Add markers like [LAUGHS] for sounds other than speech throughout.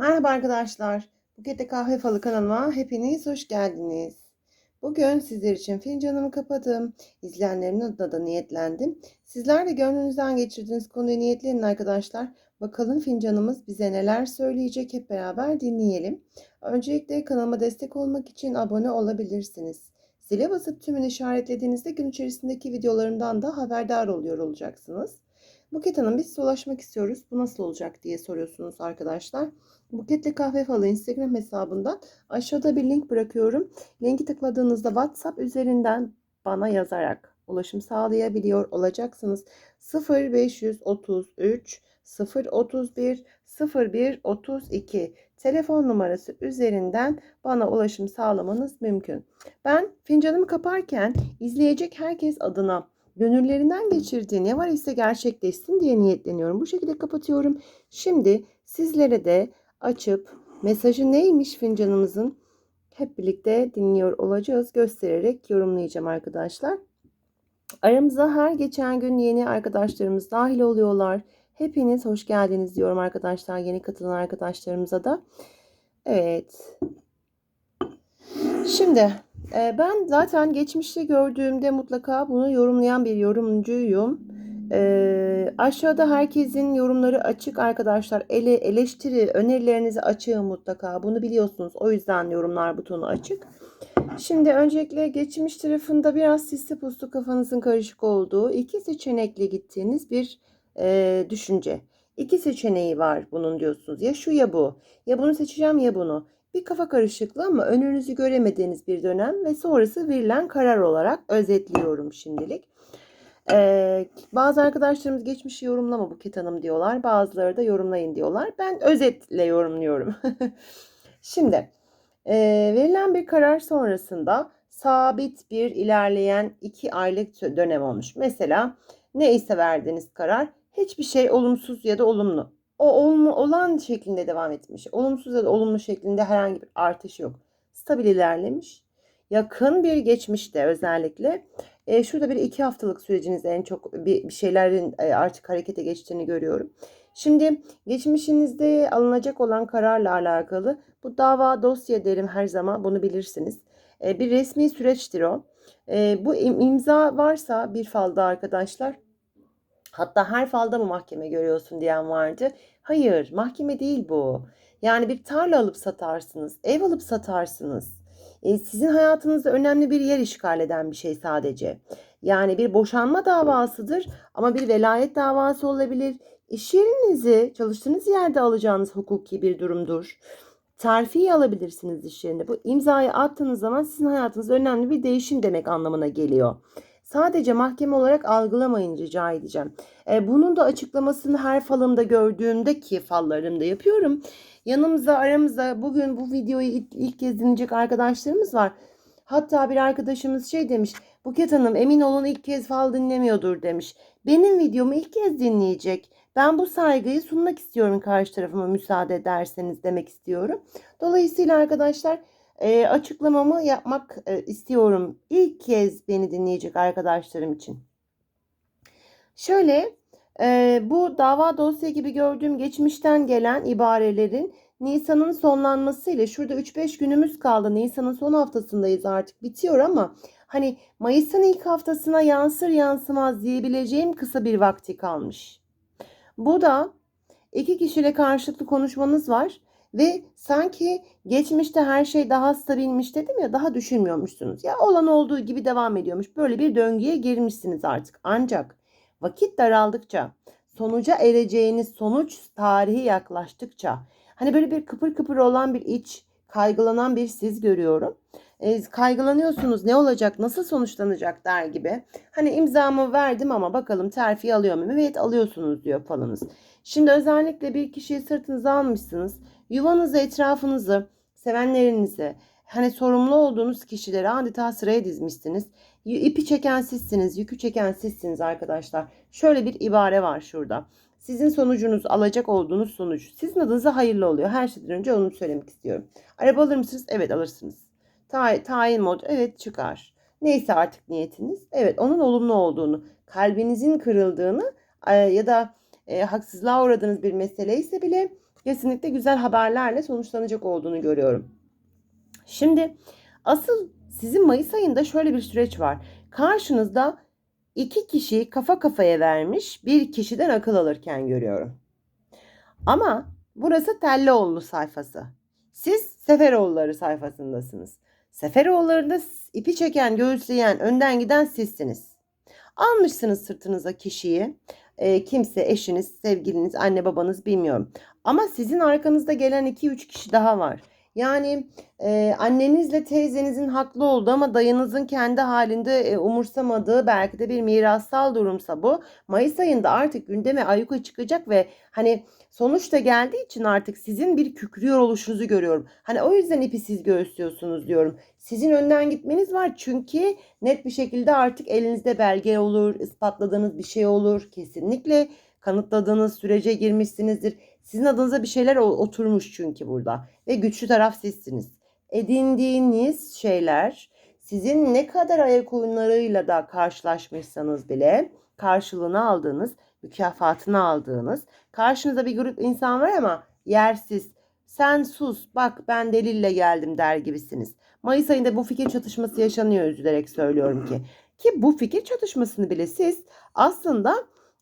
Merhaba arkadaşlar. Buket'te Kahve Falı kanalıma hepiniz hoş geldiniz. Bugün sizler için fincanımı kapadım. İzleyenlerimin adına da niyetlendim. Sizler de gönlünüzden geçirdiğiniz konuyu niyetlenin arkadaşlar. Bakalım fincanımız bize neler söyleyecek hep beraber dinleyelim. Öncelikle kanalıma destek olmak için abone olabilirsiniz. Zile basıp tümünü işaretlediğinizde gün içerisindeki videolarımdan da haberdar oluyor olacaksınız. Buket Hanım biz size ulaşmak istiyoruz. Bu nasıl olacak diye soruyorsunuz arkadaşlar. Buketle Kahve Falı Instagram hesabından aşağıda bir link bırakıyorum. Linki tıkladığınızda WhatsApp üzerinden bana yazarak ulaşım sağlayabiliyor olacaksınız. 0533 031 01 32 telefon numarası üzerinden bana ulaşım sağlamanız mümkün. Ben fincanımı kaparken izleyecek herkes adına gönüllerinden geçirdiği ne var ise gerçekleşsin diye niyetleniyorum. Bu şekilde kapatıyorum. Şimdi sizlere de açıp mesajı neymiş fincanımızın hep birlikte dinliyor olacağız. Göstererek yorumlayacağım arkadaşlar. Aramıza her geçen gün yeni arkadaşlarımız dahil oluyorlar. Hepiniz hoş geldiniz diyorum arkadaşlar. Yeni katılan arkadaşlarımıza da. Evet. Şimdi ben zaten geçmişte gördüğümde mutlaka bunu yorumlayan bir yorumcuyum. E, aşağıda herkesin yorumları açık arkadaşlar. Ele, eleştiri, önerilerinizi açığım mutlaka. Bunu biliyorsunuz. O yüzden yorumlar butonu açık. Şimdi öncelikle geçmiş tarafında biraz sisli puslu kafanızın karışık olduğu iki seçenekle gittiğiniz bir e, düşünce. İki seçeneği var bunun diyorsunuz. Ya şu ya bu. Ya bunu seçeceğim ya bunu. Bir kafa karışıklığı ama önünüzü göremediğiniz bir dönem ve sonrası verilen karar olarak özetliyorum şimdilik. Ee, bazı arkadaşlarımız geçmişi yorumlama Buket Hanım diyorlar. Bazıları da yorumlayın diyorlar. Ben özetle yorumluyorum. [LAUGHS] Şimdi e, verilen bir karar sonrasında sabit bir ilerleyen iki aylık dönem olmuş. Mesela neyse verdiğiniz karar hiçbir şey olumsuz ya da olumlu o olma, olan şeklinde devam etmiş. Olumsuz ya da olumlu şeklinde herhangi bir artış yok. Stabil ilerlemiş. Yakın bir geçmişte özellikle e, şurada bir iki haftalık sürecinizde en çok bir, bir şeylerin e, artık harekete geçtiğini görüyorum. Şimdi geçmişinizde alınacak olan kararla alakalı bu dava dosya derim her zaman bunu bilirsiniz. E, bir resmi süreçtir o. E, bu imza varsa bir falda arkadaşlar Hatta her falda mı mahkeme görüyorsun diyen vardı. Hayır, mahkeme değil bu. Yani bir tarla alıp satarsınız, ev alıp satarsınız. E, sizin hayatınızda önemli bir yer işgal eden bir şey sadece. Yani bir boşanma davasıdır ama bir velayet davası olabilir. İş yerinizi çalıştığınız yerde alacağınız hukuki bir durumdur. Terfi alabilirsiniz iş yerinde. Bu imzayı attığınız zaman sizin hayatınızda önemli bir değişim demek anlamına geliyor. Sadece mahkeme olarak algılamayın rica edeceğim. E, bunun da açıklamasını her falımda gördüğümde ki fallarımda yapıyorum. Yanımıza aramızda bugün bu videoyu ilk, ilk kez dinleyecek arkadaşlarımız var. Hatta bir arkadaşımız şey demiş. Buket Hanım emin olun ilk kez fal dinlemiyordur demiş. Benim videomu ilk kez dinleyecek. Ben bu saygıyı sunmak istiyorum karşı tarafıma müsaade ederseniz demek istiyorum. Dolayısıyla arkadaşlar e, açıklamamı yapmak e, istiyorum. İlk kez beni dinleyecek arkadaşlarım için. Şöyle e, bu dava dosya gibi gördüğüm geçmişten gelen ibarelerin Nisan'ın sonlanmasıyla şurada 3-5 günümüz kaldı. Nisan'ın son haftasındayız artık bitiyor ama hani Mayıs'ın ilk haftasına yansır yansımaz diyebileceğim kısa bir vakti kalmış. Bu da iki kişiyle karşılıklı konuşmanız var ve sanki geçmişte her şey daha stabilmiş dedim ya daha düşünmüyormuşsunuz. Ya olan olduğu gibi devam ediyormuş. Böyle bir döngüye girmişsiniz artık. Ancak vakit daraldıkça, sonuca ereceğiniz sonuç tarihi yaklaştıkça, hani böyle bir kıpır kıpır olan bir iç, kaygılanan bir siz görüyorum. E, kaygılanıyorsunuz ne olacak, nasıl sonuçlanacak der gibi. Hani imzamı verdim ama bakalım terfi alıyor muyum? Evet alıyorsunuz diyor falınız. Şimdi özellikle bir kişiyi sırtınıza almışsınız Yuvanızı, etrafınızı, sevenlerinizi, hani sorumlu olduğunuz kişileri adeta sıraya dizmişsiniz. İpi çeken sizsiniz, yükü çeken sizsiniz arkadaşlar. Şöyle bir ibare var şurada. Sizin sonucunuz, alacak olduğunuz sonuç sizin adınıza hayırlı oluyor. Her şeyden önce onu söylemek istiyorum. Araba alır mısınız? Evet alırsınız. Ta tayin mod, evet çıkar. Neyse artık niyetiniz. Evet onun olumlu olduğunu, kalbinizin kırıldığını ya da e, haksızlığa uğradığınız bir mesele ise bile kesinlikle güzel haberlerle sonuçlanacak olduğunu görüyorum. Şimdi asıl sizin Mayıs ayında şöyle bir süreç var. Karşınızda iki kişi kafa kafaya vermiş bir kişiden akıl alırken görüyorum. Ama burası Tellioğlu sayfası. Siz Seferoğulları sayfasındasınız. Seferoğullarında ipi çeken, göğüsleyen, önden giden sizsiniz. Almışsınız sırtınıza kişiyi. E, kimse, eşiniz, sevgiliniz, anne babanız bilmiyorum. Ama sizin arkanızda gelen 2-3 kişi daha var. Yani e, annenizle teyzenizin haklı olduğu ama dayınızın kendi halinde e, umursamadığı belki de bir mirassal durumsa bu. Mayıs ayında artık gündeme ayyuka çıkacak ve hani sonuç da geldiği için artık sizin bir kükrüyor oluşunuzu görüyorum. Hani o yüzden ipi siz göğüslüyorsunuz diyorum. Sizin önden gitmeniz var çünkü net bir şekilde artık elinizde belge olur, ispatladığınız bir şey olur. Kesinlikle kanıtladığınız sürece girmişsinizdir. Sizin adınıza bir şeyler oturmuş çünkü burada ve güçlü taraf sizsiniz. Edindiğiniz şeyler sizin ne kadar ayak oyunlarıyla da karşılaşmışsanız bile karşılığını aldığınız, mükafatını aldığınız, karşınızda bir grup insan var ama yersiz, sen sus bak ben delille geldim der gibisiniz. Mayıs ayında bu fikir çatışması yaşanıyor üzülerek söylüyorum ki. Ki bu fikir çatışmasını bile siz aslında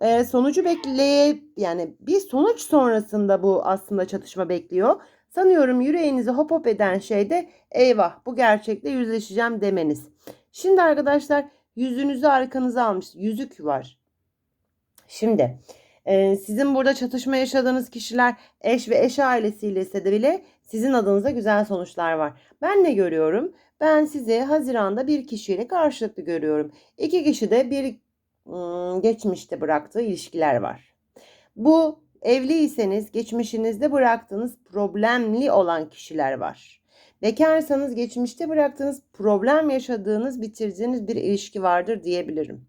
e, sonucu bekleye yani bir sonuç sonrasında bu aslında çatışma bekliyor. Sanıyorum yüreğinizi hop hop eden şey de eyvah bu gerçekle yüzleşeceğim demeniz. Şimdi arkadaşlar yüzünüzü arkanıza almış yüzük var. Şimdi e, sizin burada çatışma yaşadığınız kişiler eş ve eş ailesiyle ise de bile sizin adınıza güzel sonuçlar var. Ben ne görüyorum? Ben sizi Haziran'da bir kişiyle karşılıklı görüyorum. İki kişi de bir geçmişte bıraktığı ilişkiler var. Bu evliyseniz geçmişinizde bıraktığınız problemli olan kişiler var. Bekarsanız geçmişte bıraktığınız problem yaşadığınız bitirdiğiniz bir ilişki vardır diyebilirim.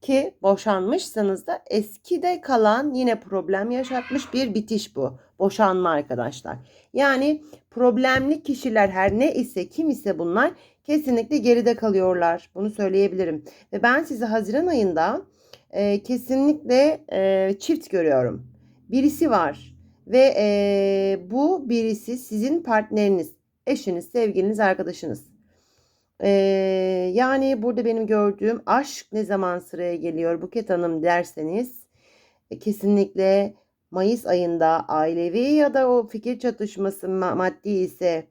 Ki boşanmışsanız da eskide kalan yine problem yaşatmış bir bitiş bu. Boşanma arkadaşlar. Yani problemli kişiler her ne ise kim ise bunlar kesinlikle geride kalıyorlar. Bunu söyleyebilirim. Ve ben sizi Haziran ayında e, kesinlikle e, çift görüyorum. Birisi var ve e, bu birisi sizin partneriniz, eşiniz, sevgiliniz, arkadaşınız. E, yani burada benim gördüğüm aşk ne zaman sıraya geliyor Buket Hanım derseniz e, kesinlikle Mayıs ayında ailevi ya da o fikir çatışması maddi ise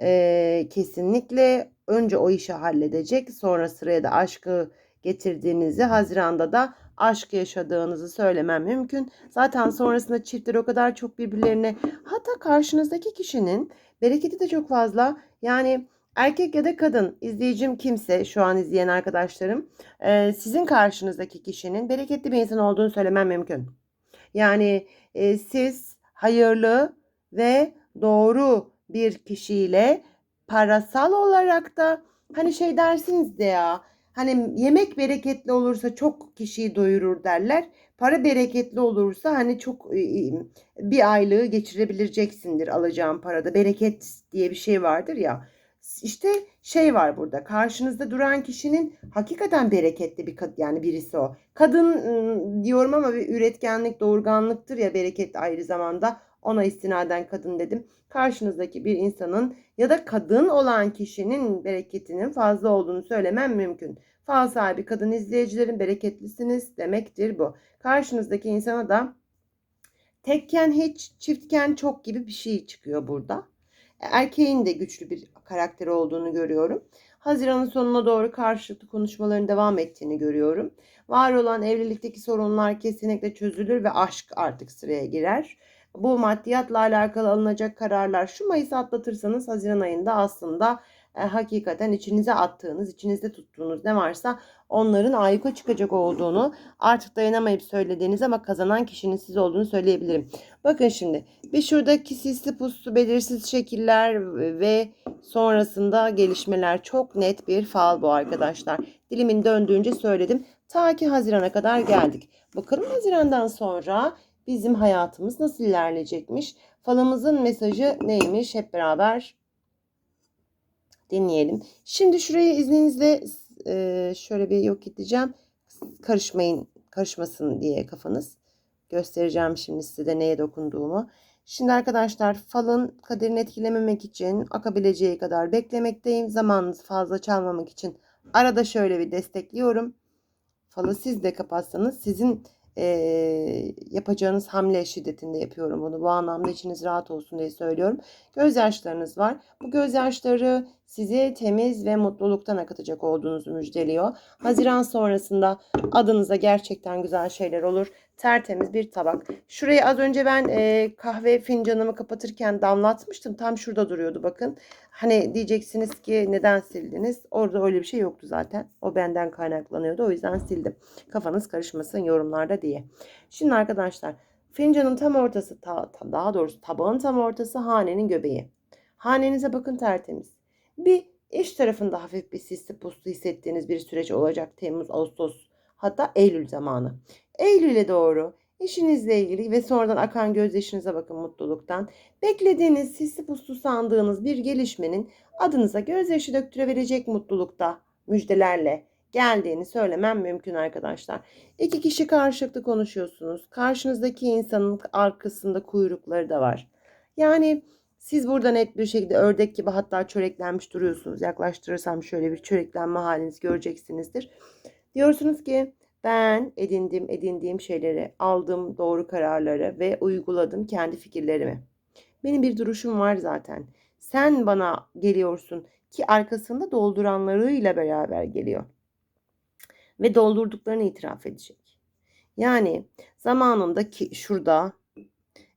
e, kesinlikle önce o işi halledecek. Sonra sıraya da aşkı getirdiğinizi Haziran'da da aşk yaşadığınızı söylemem mümkün. Zaten sonrasında çiftler o kadar çok birbirlerine hatta karşınızdaki kişinin bereketi de çok fazla. Yani erkek ya da kadın izleyicim kimse şu an izleyen arkadaşlarım e, sizin karşınızdaki kişinin bereketli bir insan olduğunu söylemem mümkün. Yani e, siz hayırlı ve doğru bir kişiyle parasal olarak da hani şey dersiniz de ya hani yemek bereketli olursa çok kişiyi doyurur derler. Para bereketli olursa hani çok bir aylığı geçirebileceksindir alacağın parada. Bereket diye bir şey vardır ya. İşte şey var burada. Karşınızda duran kişinin hakikaten bereketli bir kad yani birisi o. Kadın diyorum ama bir üretkenlik, doğurganlıktır ya bereket ayrı zamanda. Ona istinaden kadın dedim. Karşınızdaki bir insanın ya da kadın olan kişinin bereketinin fazla olduğunu söylemem mümkün. Fal sahibi kadın izleyicilerin bereketlisiniz demektir bu. Karşınızdaki insana da tekken hiç, çiftken çok gibi bir şey çıkıyor burada. Erkeğin de güçlü bir karakteri olduğunu görüyorum. Haziran'ın sonuna doğru karşılıklı konuşmaların devam ettiğini görüyorum. Var olan evlilikteki sorunlar kesinlikle çözülür ve aşk artık sıraya girer bu maddiyatla alakalı alınacak kararlar şu Mayıs atlatırsanız Haziran ayında aslında e, hakikaten içinize attığınız, içinizde tuttuğunuz ne varsa onların ayyuka çıkacak olduğunu artık dayanamayıp söylediğiniz ama kazanan kişinin siz olduğunu söyleyebilirim. Bakın şimdi bir şuradaki sisli puslu belirsiz şekiller ve sonrasında gelişmeler çok net bir fal bu arkadaşlar. Dilimin döndüğünce söyledim. Ta ki Haziran'a kadar geldik. Bakalım Haziran'dan sonra bizim hayatımız nasıl ilerleyecekmiş? Falımızın mesajı neymiş? Hep beraber dinleyelim. Şimdi şurayı izninizle e, şöyle bir yok edeceğim. Karışmayın, karışmasın diye kafanız. Göstereceğim şimdi size de neye dokunduğumu. Şimdi arkadaşlar falın kaderini etkilememek için akabileceği kadar beklemekteyim. Zamanınızı fazla çalmamak için arada şöyle bir destekliyorum. Falı siz de kapatsanız sizin eee, yapacağınız hamle şiddetinde yapıyorum bunu. Bu anlamda içiniz rahat olsun diye söylüyorum. Gözyaşlarınız var. Bu gözyaşları sizi temiz ve mutluluktan akıtacak olduğunuzu müjdeliyor. Haziran sonrasında adınıza gerçekten güzel şeyler olur. Tertemiz bir tabak. Şurayı az önce ben eee, kahve fincanımı kapatırken damlatmıştım. Tam şurada duruyordu bakın. Hani diyeceksiniz ki neden sildiniz? Orada öyle bir şey yoktu zaten. O benden kaynaklanıyordu. O yüzden sildim. Kafanız karışmasın yorumlarda diye. Şimdi arkadaşlar fincanın tam ortası ta- ta- daha doğrusu tabağın tam ortası hanenin göbeği. Hanenize bakın tertemiz. Bir iç tarafında hafif bir sisli puslu hissettiğiniz bir süreç olacak Temmuz, Ağustos hatta Eylül zamanı. Eylül'e doğru işinizle ilgili ve sonradan akan gözyaşınıza bakın mutluluktan. Beklediğiniz sisli puslu sandığınız bir gelişmenin adınıza gözyaşı döktürebilecek mutlulukta müjdelerle geldiğini söylemem mümkün arkadaşlar. İki kişi karşılıklı konuşuyorsunuz. Karşınızdaki insanın arkasında kuyrukları da var. Yani siz burada net bir şekilde ördek gibi hatta çöreklenmiş duruyorsunuz. Yaklaştırırsam şöyle bir çöreklenme halinizi göreceksinizdir. Diyorsunuz ki ben edindim edindiğim şeyleri, aldım doğru kararları ve uyguladım kendi fikirlerimi. Benim bir duruşum var zaten. Sen bana geliyorsun ki arkasında dolduranlarıyla beraber geliyor. Ve doldurduklarını itiraf edecek. Yani zamanında ki şurada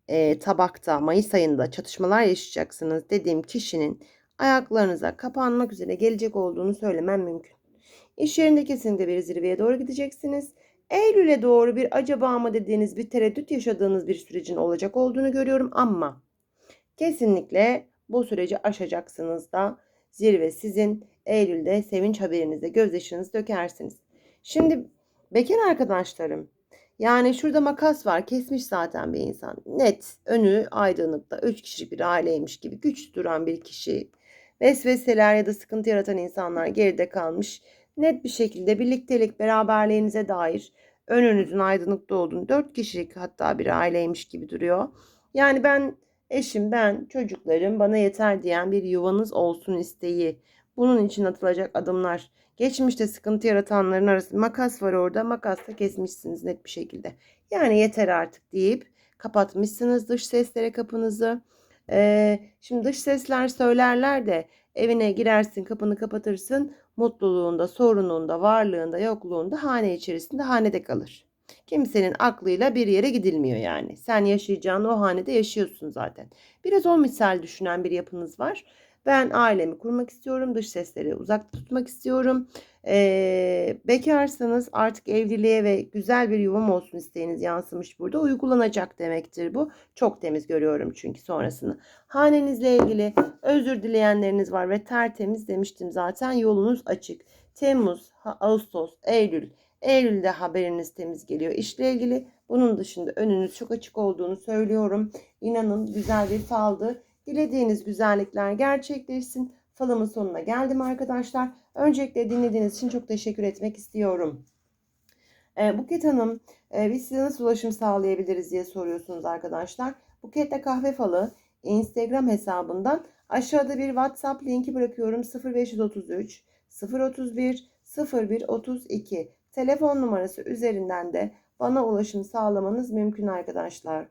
e, tabakta Mayıs ayında çatışmalar yaşayacaksınız dediğim kişinin ayaklarınıza kapanmak üzere gelecek olduğunu söylemem mümkün. İş yerinde kesinlikle bir zirveye doğru gideceksiniz. Eylül'e doğru bir acaba mı dediğiniz bir tereddüt yaşadığınız bir sürecin olacak olduğunu görüyorum ama kesinlikle bu süreci aşacaksınız da zirve sizin Eylül'de sevinç haberinizde gözyaşınızı dökersiniz. Şimdi bekar arkadaşlarım yani şurada makas var kesmiş zaten bir insan. Net önü aydınlıkta 3 kişilik bir aileymiş gibi güç duran bir kişi. Vesveseler ya da sıkıntı yaratan insanlar geride kalmış. Net bir şekilde birliktelik beraberliğinize dair önünüzün aydınlıkta olduğunu 4 kişilik hatta bir aileymiş gibi duruyor. Yani ben eşim ben çocuklarım bana yeter diyen bir yuvanız olsun isteği. Bunun için atılacak adımlar. Geçmişte sıkıntı yaratanların arasında makas var orada. Makasla kesmişsiniz net bir şekilde. Yani yeter artık deyip kapatmışsınız dış seslere kapınızı. Ee, şimdi dış sesler söylerler de evine girersin kapını kapatırsın. Mutluluğunda, sorununda, varlığında, yokluğunda hane içerisinde hanede kalır. Kimsenin aklıyla bir yere gidilmiyor yani. Sen yaşayacağın o hanede yaşıyorsun zaten. Biraz o misal düşünen bir yapınız var. Ben ailemi kurmak istiyorum. Dış sesleri uzak tutmak istiyorum. Ee, bekarsanız artık evliliğe ve güzel bir yuvam olsun isteğiniz yansımış burada. Uygulanacak demektir bu. Çok temiz görüyorum çünkü sonrasını. Hanenizle ilgili özür dileyenleriniz var ve tertemiz demiştim zaten. Yolunuz açık. Temmuz, Ağustos, Eylül. Eylül'de haberiniz temiz geliyor. İşle ilgili bunun dışında önünüz çok açık olduğunu söylüyorum. İnanın güzel bir faldı. Dilediğiniz güzellikler gerçekleşsin. Falımın sonuna geldim arkadaşlar. Öncelikle dinlediğiniz için çok teşekkür etmek istiyorum. E, Buket Hanım, e, biz size nasıl ulaşım sağlayabiliriz diye soruyorsunuz arkadaşlar. Buket'te kahve falı Instagram hesabından aşağıda bir WhatsApp linki bırakıyorum. 0533 031 0132 telefon numarası üzerinden de bana ulaşım sağlamanız mümkün arkadaşlar.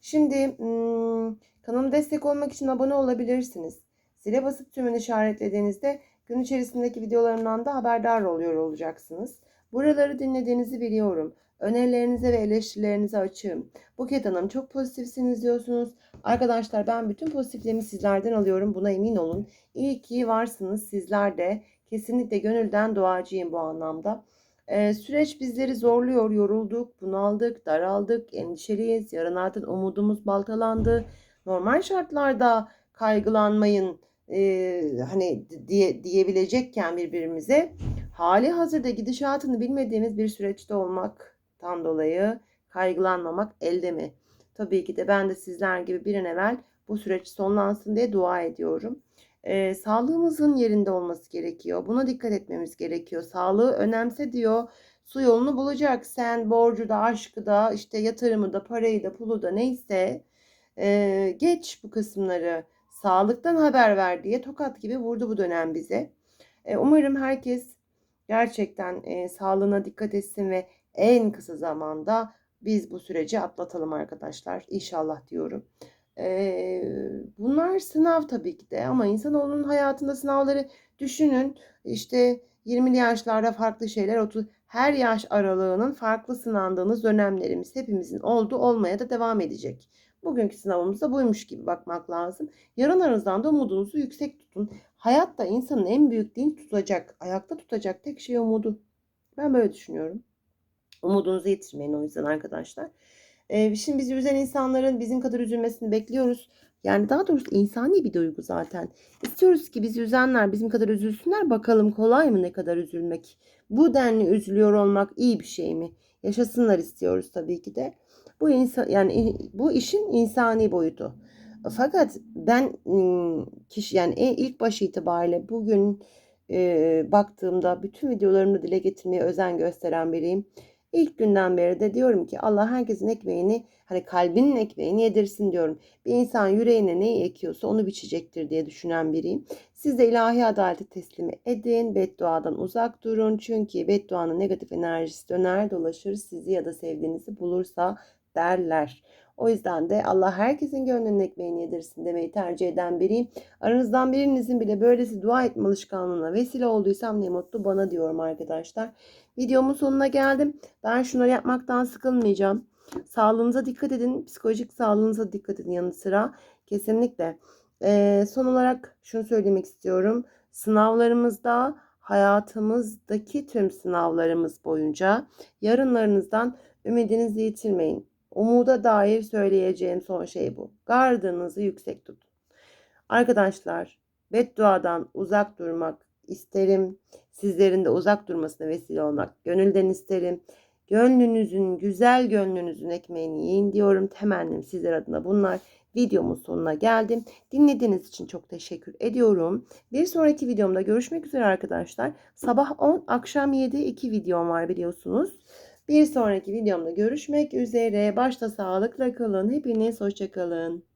Şimdi hmm, kanalıma destek olmak için abone olabilirsiniz. Zile basıp tümünü işaretlediğinizde gün içerisindeki videolarımdan da haberdar oluyor olacaksınız. Buraları dinlediğinizi biliyorum. Önerilerinize ve eleştirilerinize açığım. Buket Hanım çok pozitifsiniz diyorsunuz. Arkadaşlar ben bütün pozitiflerimi sizlerden alıyorum. Buna emin olun. İyi ki varsınız sizler de. Kesinlikle gönülden duacıyım bu anlamda. Ee, süreç bizleri zorluyor, yorulduk, bunaldık, daraldık, endişeliyiz. Yarınlardan umudumuz baltalandı. Normal şartlarda kaygılanmayın e, hani diye diyebilecekken birbirimize hali hazırda gidişatını bilmediğimiz bir süreçte olmaktan dolayı kaygılanmamak elde mi? Tabii ki de ben de sizler gibi bir an evvel bu süreç sonlansın diye dua ediyorum. Ee, sağlığımızın yerinde olması gerekiyor. Buna dikkat etmemiz gerekiyor. Sağlığı önemse diyor. Su yolunu bulacak. Sen borcu da, aşkı da, işte yatırımı da, parayı da, pulu da neyse Ee, geç bu kısımları. Sağlıktan haber ver diye tokat gibi vurdu bu dönem bize. Ee, umarım herkes gerçekten e, sağlığına dikkat etsin ve en kısa zamanda biz bu süreci atlatalım arkadaşlar. İnşallah diyorum. Ee, bunlar sınav tabii ki de ama insanoğlunun hayatında sınavları düşünün. İşte 20'li yaşlarda farklı şeyler, 30 her yaş aralığının farklı sınandığınız dönemlerimiz hepimizin oldu, olmaya da devam edecek. Bugünkü sınavımız da buymuş gibi bakmak lazım. Yarınlarınızdan da umudunuzu yüksek tutun. Hayatta insanın en büyük dinç tutacak, ayakta tutacak tek şey umudu. Ben böyle düşünüyorum. Umudunuzu yitirmeyin o yüzden arkadaşlar. Ee, şimdi bizi üzen insanların bizim kadar üzülmesini bekliyoruz. Yani daha doğrusu insani bir duygu zaten. İstiyoruz ki bizi üzenler bizim kadar üzülsünler. Bakalım kolay mı ne kadar üzülmek? Bu denli üzülüyor olmak iyi bir şey mi? Yaşasınlar istiyoruz tabii ki de. Bu insan yani bu işin insani boyutu. Fakat ben kişi yani ilk baş itibariyle bugün e, baktığımda bütün videolarımı dile getirmeye özen gösteren biriyim. İlk günden beri de diyorum ki Allah herkesin ekmeğini hani kalbinin ekmeğini yedirsin diyorum. Bir insan yüreğine neyi ekiyorsa onu biçecektir diye düşünen biriyim. Siz de ilahi adaleti teslim edin. Bedduadan uzak durun. Çünkü bedduanın negatif enerjisi döner dolaşır sizi ya da sevdiğinizi bulursa derler. O yüzden de Allah herkesin gönlünün ekmeğini yedirsin demeyi tercih eden biriyim. Aranızdan birinizin bile böylesi dua etme alışkanlığına vesile olduysam ne mutlu bana diyorum arkadaşlar. Videomun sonuna geldim. Ben şunları yapmaktan sıkılmayacağım. Sağlığınıza dikkat edin. Psikolojik sağlığınıza dikkat edin yanı sıra. Kesinlikle. Ee, son olarak şunu söylemek istiyorum. Sınavlarımızda hayatımızdaki tüm sınavlarımız boyunca yarınlarınızdan ümidinizi yitirmeyin. Umuda dair söyleyeceğim son şey bu. Gardınızı yüksek tutun. Arkadaşlar bedduadan uzak durmak isterim. Sizlerin de uzak durmasına vesile olmak gönülden isterim. Gönlünüzün, güzel gönlünüzün ekmeğini yiyin diyorum. Temennim sizler adına bunlar. Videomun sonuna geldim. Dinlediğiniz için çok teşekkür ediyorum. Bir sonraki videomda görüşmek üzere arkadaşlar. Sabah 10, akşam 7 iki videom var biliyorsunuz. Bir sonraki videomda görüşmek üzere. Başta sağlıkla kalın. Hepiniz hoşçakalın.